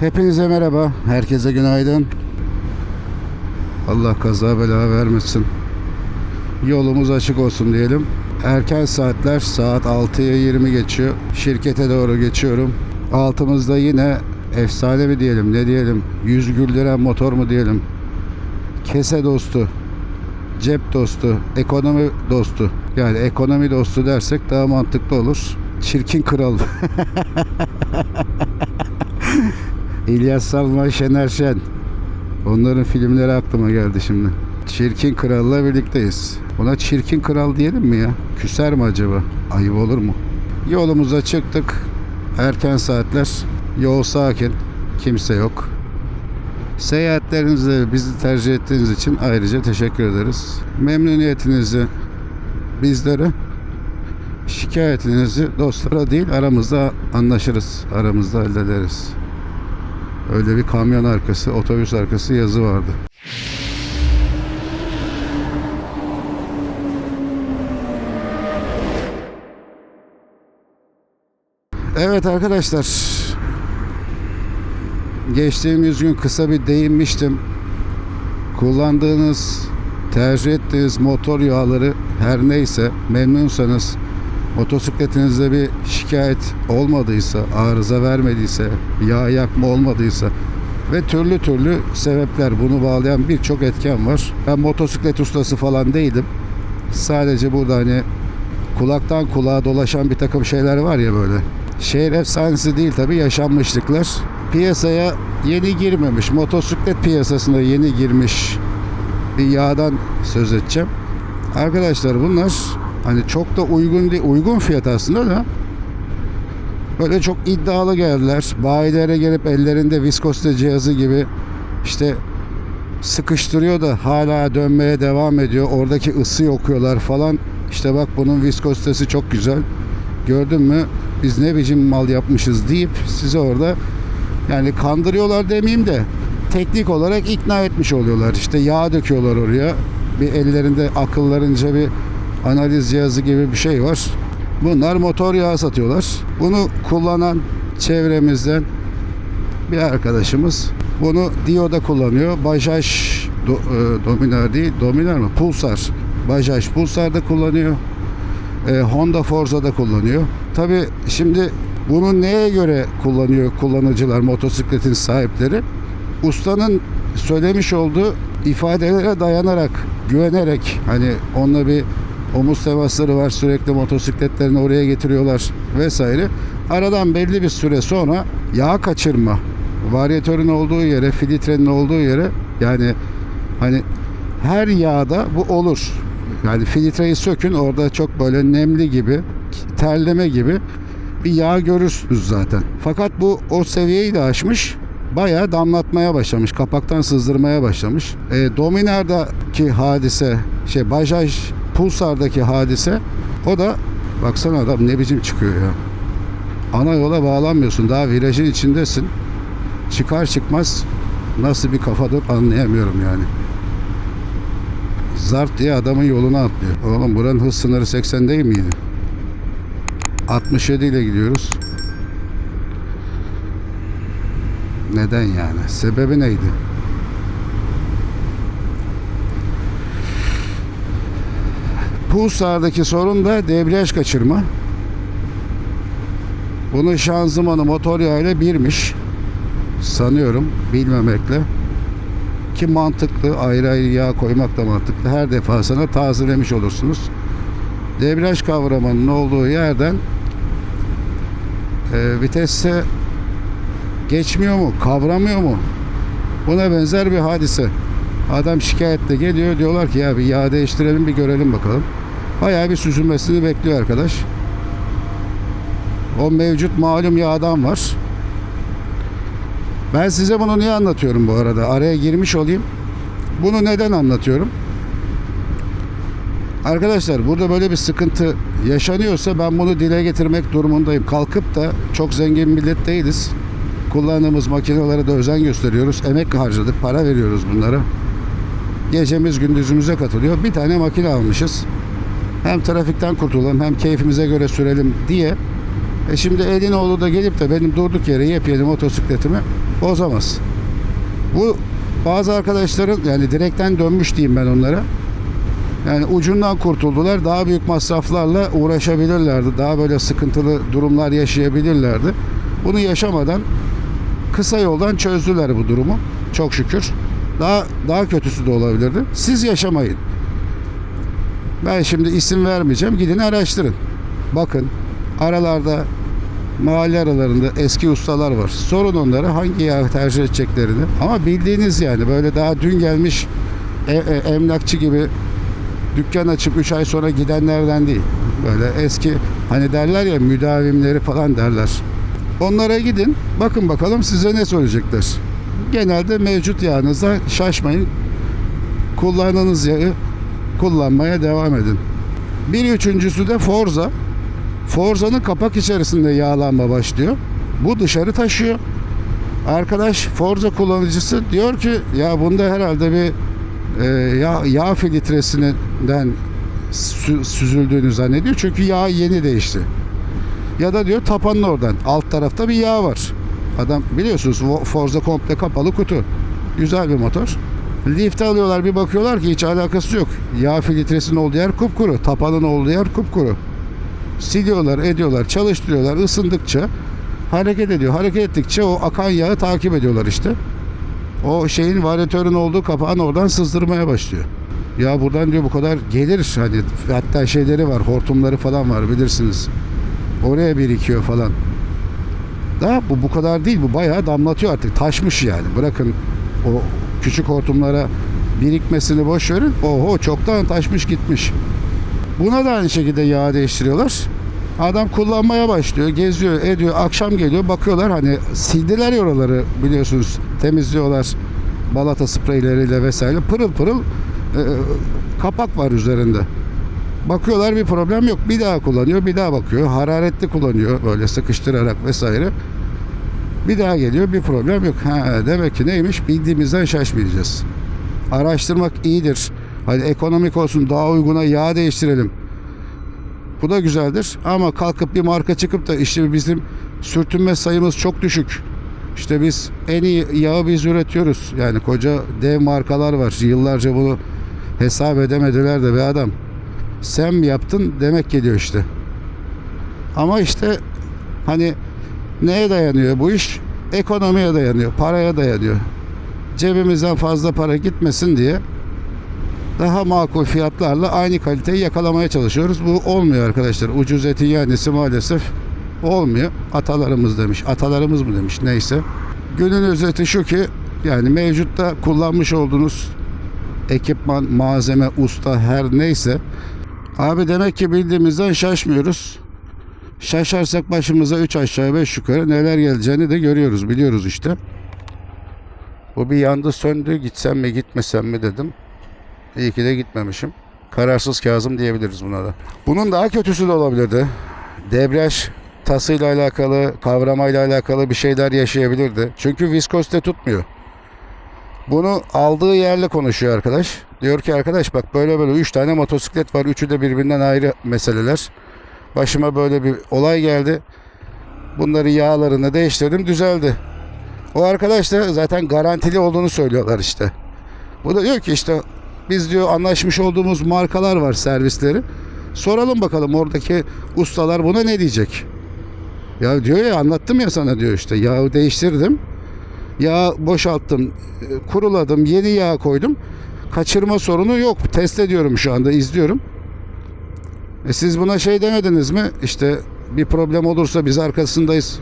Hepinize merhaba. Herkese günaydın. Allah kaza bela vermesin. Yolumuz açık olsun diyelim. Erken saatler saat 6'ya 20 geçiyor. Şirkete doğru geçiyorum. Altımızda yine efsane mi diyelim ne diyelim yüz güldüren motor mu diyelim kese dostu cep dostu ekonomi dostu yani ekonomi dostu dersek daha mantıklı olur çirkin kral İlyas Salman Şener Şen onların filmleri aklıma geldi şimdi Çirkin Kral'la birlikteyiz. Ona Çirkin Kral diyelim mi ya? Küser mi acaba? Ayıp olur mu? Yolumuza çıktık. Erken saatler. Yol sakin. Kimse yok. Seyahatlerinizde bizi tercih ettiğiniz için ayrıca teşekkür ederiz. Memnuniyetinizi bizlere, şikayetinizi dostlara değil aramızda anlaşırız. Aramızda hallederiz. Öyle bir kamyon arkası, otobüs arkası yazı vardı. Evet arkadaşlar. Geçtiğimiz gün kısa bir değinmiştim. Kullandığınız, tercih ettiğiniz motor yağları her neyse memnunsanız motosikletinizde bir şikayet olmadıysa, arıza vermediyse, yağ yakma olmadıysa ve türlü türlü sebepler bunu bağlayan birçok etken var. Ben motosiklet ustası falan değilim. Sadece burada hani kulaktan kulağa dolaşan bir takım şeyler var ya böyle. Şehir efsanesi değil tabi yaşanmışlıklar. Piyasaya yeni girmemiş, motosiklet piyasasına yeni girmiş bir yağdan söz edeceğim. Arkadaşlar bunlar hani çok da uygun değil, uygun fiyat aslında da böyle çok iddialı geldiler. Bayilere gelip ellerinde viskozite cihazı gibi işte sıkıştırıyor da hala dönmeye devam ediyor. Oradaki ısıyı okuyorlar falan. İşte bak bunun viskozitesi çok güzel. Gördün mü biz ne biçim mal yapmışız deyip size orada yani kandırıyorlar demeyeyim de teknik olarak ikna etmiş oluyorlar. İşte yağ döküyorlar oraya. Bir ellerinde akıllarınca bir analiz cihazı gibi bir şey var. Bunlar motor yağı satıyorlar. Bunu kullanan çevremizden bir arkadaşımız bunu Dio'da kullanıyor. Bajaj do, e, Dominar değil, Dominar mı? Pulsar. Bajaj Pulsar'da kullanıyor. E, Honda Forza'da kullanıyor. Tabi şimdi bunu neye göre kullanıyor kullanıcılar, motosikletin sahipleri? Ustanın söylemiş olduğu ifadelere dayanarak, güvenerek hani onunla bir omuz temasları var sürekli motosikletlerini oraya getiriyorlar vesaire. Aradan belli bir süre sonra yağ kaçırma, varyatörün olduğu yere, filtrenin olduğu yere yani hani her yağda bu olur. Yani filtreyi sökün orada çok böyle nemli gibi, terleme gibi bir yağ görürsünüz zaten. Fakat bu o seviyeyi de aşmış. Bayağı damlatmaya başlamış. Kapaktan sızdırmaya başlamış. E, Dominar'daki hadise, şey Bajaj Pulsar'daki hadise o da baksana adam ne biçim çıkıyor ya. Ana yola bağlanmıyorsun. Daha virajın içindesin. Çıkar çıkmaz nasıl bir kafadır anlayamıyorum yani. Zart diye adamın yoluna atlıyor. Oğlum buranın hız sınırı 80 değil miydi? 67 ile gidiyoruz. Neden yani? Sebebi neydi? Pulsar'daki sorun da debriyaj kaçırma. Bunun şanzımanı motor yağıyla birmiş. Sanıyorum bilmemekle. Ki mantıklı ayrı ayrı yağ koymak da mantıklı. Her defasında tazelemiş olursunuz. Debriyaj kavramının olduğu yerden e, vitesse geçmiyor mu, kavramıyor mu? Buna benzer bir hadise. Adam şikayetle geliyor diyorlar ki ya bir yağ değiştirelim bir görelim bakalım. Bayağı bir süzülmesini bekliyor arkadaş. O mevcut malum yağdan var. Ben size bunu niye anlatıyorum bu arada? Araya girmiş olayım. Bunu neden anlatıyorum? Arkadaşlar burada böyle bir sıkıntı yaşanıyorsa ben bunu dile getirmek durumundayım. Kalkıp da çok zengin millet değiliz. Kullandığımız makinelere de özen gösteriyoruz. Emek harcadık, para veriyoruz bunlara. Gecemiz gündüzümüze katılıyor. Bir tane makine almışız. Hem trafikten kurtulalım hem keyfimize göre sürelim diye E şimdi Elinoğlu da gelip de benim durduk yere yepyeni motosikletimi bozamaz. Bu bazı arkadaşların yani direkten dönmüş diyeyim ben onlara. Yani ucundan kurtuldular. Daha büyük masraflarla uğraşabilirlerdi. Daha böyle sıkıntılı durumlar yaşayabilirlerdi. Bunu yaşamadan kısa yoldan çözdüler bu durumu. Çok şükür. Daha daha kötüsü de olabilirdi. Siz yaşamayın. Ben şimdi isim vermeyeceğim. Gidin araştırın. Bakın aralarda mahalle aralarında eski ustalar var. Sorun onlara hangi yağı tercih edeceklerini. Ama bildiğiniz yani böyle daha dün gelmiş e- e- emlakçı gibi dükkan açıp 3 ay sonra gidenlerden değil. Böyle eski hani derler ya müdavimleri falan derler. Onlara gidin bakın bakalım size ne söyleyecekler. Genelde mevcut yağınıza şaşmayın. Kullandığınız yağı kullanmaya devam edin. Bir üçüncüsü de Forza. Forza'nın kapak içerisinde yağlanma başlıyor. Bu dışarı taşıyor. Arkadaş Forza kullanıcısı diyor ki ya bunda herhalde bir e, yağ, yağ filtresinden sü- süzüldüğünü zannediyor. Çünkü yağ yeni değişti. Ya da diyor tapanın oradan. Alt tarafta bir yağ var. Adam biliyorsunuz Forza komple kapalı kutu. Güzel bir motor. Lift alıyorlar bir bakıyorlar ki hiç alakası yok. Yağ filtresinin olduğu yer kupkuru. Tapanın olduğu yer kupkuru. Siliyorlar, ediyorlar, çalıştırıyorlar. ısındıkça hareket ediyor. Hareket ettikçe o akan yağı takip ediyorlar işte. O şeyin varyatörün olduğu kapağın oradan sızdırmaya başlıyor. Ya buradan diyor bu kadar gelir hani hatta şeyleri var hortumları falan var bilirsiniz. Oraya birikiyor falan. Da bu bu kadar değil bu bayağı damlatıyor artık taşmış yani bırakın o küçük hortumlara birikmesini boş verin. Oho çoktan taşmış gitmiş. Buna da aynı şekilde yağ değiştiriyorlar. Adam kullanmaya başlıyor, geziyor, ediyor. Akşam geliyor, bakıyorlar hani sildiler ya oraları biliyorsunuz. Temizliyorlar balata spreyleriyle vesaire. Pırıl pırıl e, kapak var üzerinde. Bakıyorlar bir problem yok. Bir daha kullanıyor, bir daha bakıyor. Hararetli kullanıyor böyle sıkıştırarak vesaire. Bir daha geliyor, bir problem yok. Ha, demek ki neymiş? Bildiğimizden şaşmayacağız. Araştırmak iyidir. Hani ekonomik olsun, daha uyguna yağ değiştirelim. Bu da güzeldir. Ama kalkıp bir marka çıkıp da işte bizim sürtünme sayımız çok düşük. İşte biz en iyi yağı biz üretiyoruz. Yani koca dev markalar var. Yıllarca bunu hesap edemediler de be adam. Sen mi yaptın demek geliyor işte. Ama işte hani neye dayanıyor bu iş? Ekonomiye dayanıyor, paraya dayanıyor. Cebimizden fazla para gitmesin diye daha makul fiyatlarla aynı kaliteyi yakalamaya çalışıyoruz. Bu olmuyor arkadaşlar. Ucuz etin yanisi maalesef olmuyor. Atalarımız demiş. Atalarımız mı demiş neyse. Günün özeti şu ki yani mevcutta kullanmış olduğunuz ekipman, malzeme, usta her neyse abi demek ki bildiğimizden şaşmıyoruz. Şaşarsak başımıza 3 aşağı 5 yukarı neler geleceğini de görüyoruz, biliyoruz işte. Bu bir yandı söndü gitsem mi gitmesem mi dedim. İyi ki de gitmemişim. Kararsız Kazım diyebiliriz buna da. Bunun daha kötüsü de olabilirdi. Debriyaj tasıyla alakalı, kavramayla alakalı bir şeyler yaşayabilirdi. Çünkü viskozite tutmuyor. Bunu aldığı yerle konuşuyor arkadaş. Diyor ki arkadaş bak böyle böyle 3 tane motosiklet var. Üçü de birbirinden ayrı meseleler. Başıma böyle bir olay geldi. Bunları yağlarını değiştirdim düzeldi. O arkadaş da zaten garantili olduğunu söylüyorlar işte. Bu da diyor ki işte biz diyor anlaşmış olduğumuz markalar var servisleri. Soralım bakalım oradaki ustalar buna ne diyecek? Ya diyor ya anlattım ya sana diyor işte yağı değiştirdim. Yağ boşalttım, e, kuruladım, yeni yağ koydum. Kaçırma sorunu yok. Test ediyorum şu anda, izliyorum. E siz buna şey demediniz mi? İşte bir problem olursa biz arkasındayız.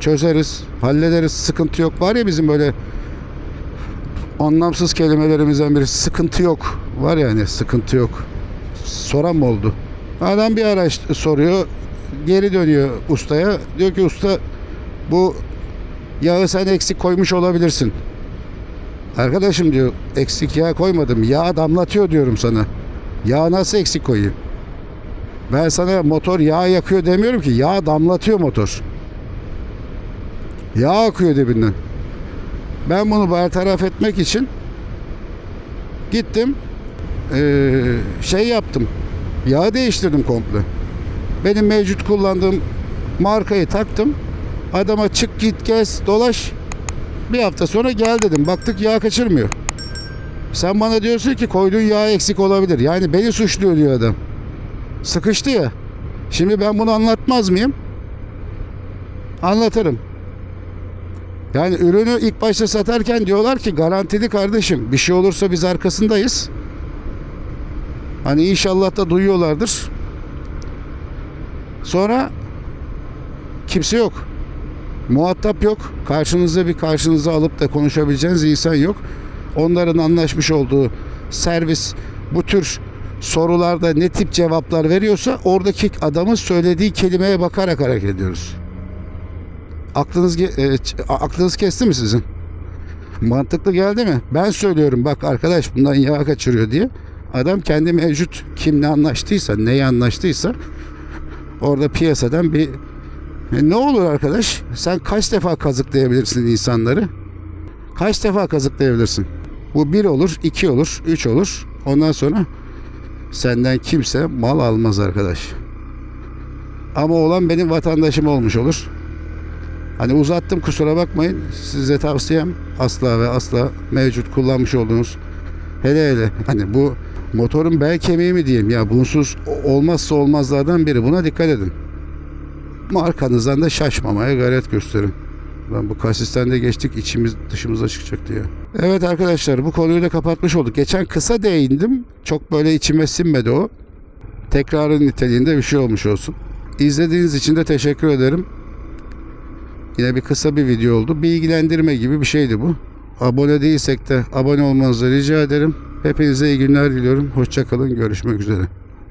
Çözeriz, hallederiz, sıkıntı yok. Var ya bizim böyle anlamsız kelimelerimizden biri sıkıntı yok. Var yani sıkıntı yok. Soran mı oldu? Adam bir araç soruyor. Geri dönüyor ustaya. Diyor ki usta bu yağı sen eksik koymuş olabilirsin. Arkadaşım diyor eksik yağ koymadım. Yağ damlatıyor diyorum sana. Yağ nasıl eksik koyayım? Ben sana motor yağ yakıyor demiyorum ki. Yağ damlatıyor motor. Yağ akıyor dibinden. Ben bunu bertaraf etmek için gittim şey yaptım. Yağ değiştirdim komple. Benim mevcut kullandığım Markayı taktım. Adama çık git gez dolaş. Bir hafta sonra gel dedim. Baktık yağ kaçırmıyor. Sen bana diyorsun ki koyduğun yağ eksik olabilir. Yani beni suçluyor diyor adam. Sıkıştı ya. Şimdi ben bunu anlatmaz mıyım? Anlatırım. Yani ürünü ilk başta satarken diyorlar ki garantili kardeşim. Bir şey olursa biz arkasındayız. Hani inşallah da duyuyorlardır. Sonra kimse yok. Muhatap yok. Karşınızda bir karşınıza alıp da konuşabileceğiniz insan yok. Onların anlaşmış olduğu servis bu tür sorularda ne tip cevaplar veriyorsa oradaki adamın söylediği kelimeye bakarak hareket ediyoruz. Aklınız e, aklınız kesti mi sizin? Mantıklı geldi mi? Ben söylüyorum bak arkadaş bundan yağ kaçırıyor diye. Adam kendi mevcut kimle anlaştıysa, neyi anlaştıysa orada piyasadan bir e, ne olur arkadaş? Sen kaç defa kazıklayabilirsin insanları? Kaç defa kazıklayabilirsin? Bu bir olur, iki olur, üç olur. Ondan sonra senden kimse mal almaz arkadaş. Ama olan benim vatandaşım olmuş olur. Hani uzattım kusura bakmayın. Size tavsiyem asla ve asla mevcut kullanmış olduğunuz hele hele hani bu motorun bel kemiği mi diyeyim ya bunsuz olmazsa olmazlardan biri. Buna dikkat edin. Markanızdan da şaşmamaya gayret gösterin. Ben bu kasisten de geçtik içimiz dışımıza çıkacaktı ya. Evet arkadaşlar bu konuyu da kapatmış olduk. Geçen kısa değindim. Çok böyle içime sinmedi o. Tekrarın niteliğinde bir şey olmuş olsun. İzlediğiniz için de teşekkür ederim. Yine bir kısa bir video oldu. Bilgilendirme gibi bir şeydi bu. Abone değilsek de abone olmanızı rica ederim. Hepinize iyi günler diliyorum. Hoşçakalın. Görüşmek üzere.